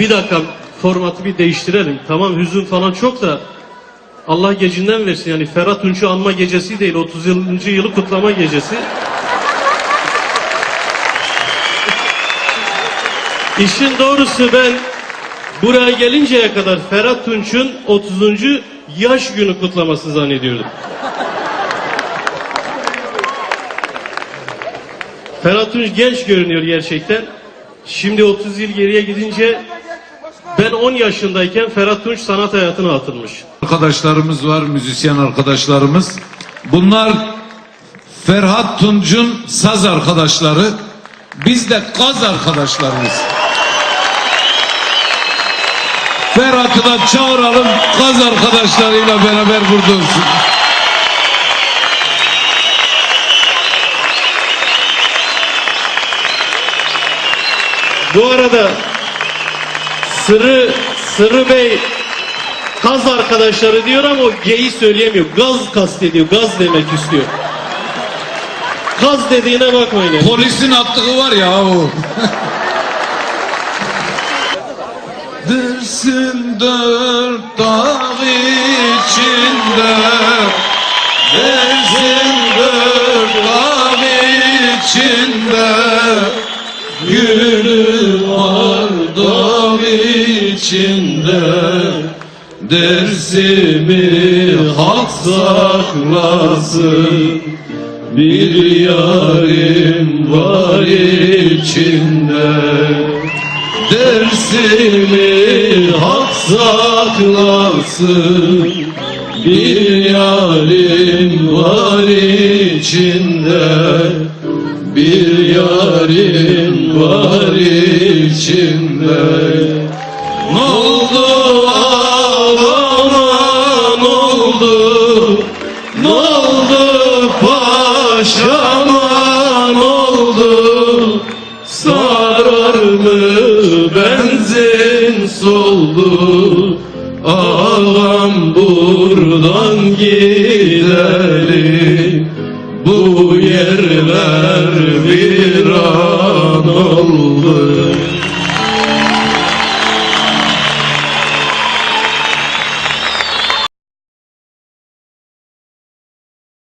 Bir dakika formatı bir değiştirelim. Tamam hüzün falan çok da Allah gecinden versin yani Ferhat Tunç'u anma gecesi değil 30. yılı kutlama gecesi. İşin doğrusu ben buraya gelinceye kadar Ferhat Tunç'un 30. yaş günü kutlaması zannediyordum. Ferhat Tunç genç görünüyor gerçekten. Şimdi 30 yıl geriye gidince ben 10 yaşındayken Ferhat Tunç sanat hayatına atılmış. arkadaşlarımız var, müzisyen arkadaşlarımız. Bunlar Ferhat Tunç'un saz arkadaşları. Biz de kaz arkadaşlarıyız. Ferhat'ı da çağıralım, kaz arkadaşlarıyla beraber burada olsun. Bu arada Sırrı Sırrı Bey kaz arkadaşları diyor ama o G'yi söyleyemiyor. Gaz kastediyor. Gaz demek istiyor. Gaz dediğine bakmayın. yani. Polisin attığı var ya o. Dersin dört dağ içinde Dersin içinde Dersimi hak saklasın? Bir yarim var içinde. Dersimi hak saklasın? Bir yarim var içinde. Bir yarim var içinde Ne oldu? Ağlaman oldu? Ne oldu paşama? Ne oldu? Sarar mı benzin soldu? Ağam buradan gidelim. Bu yerler viran oldu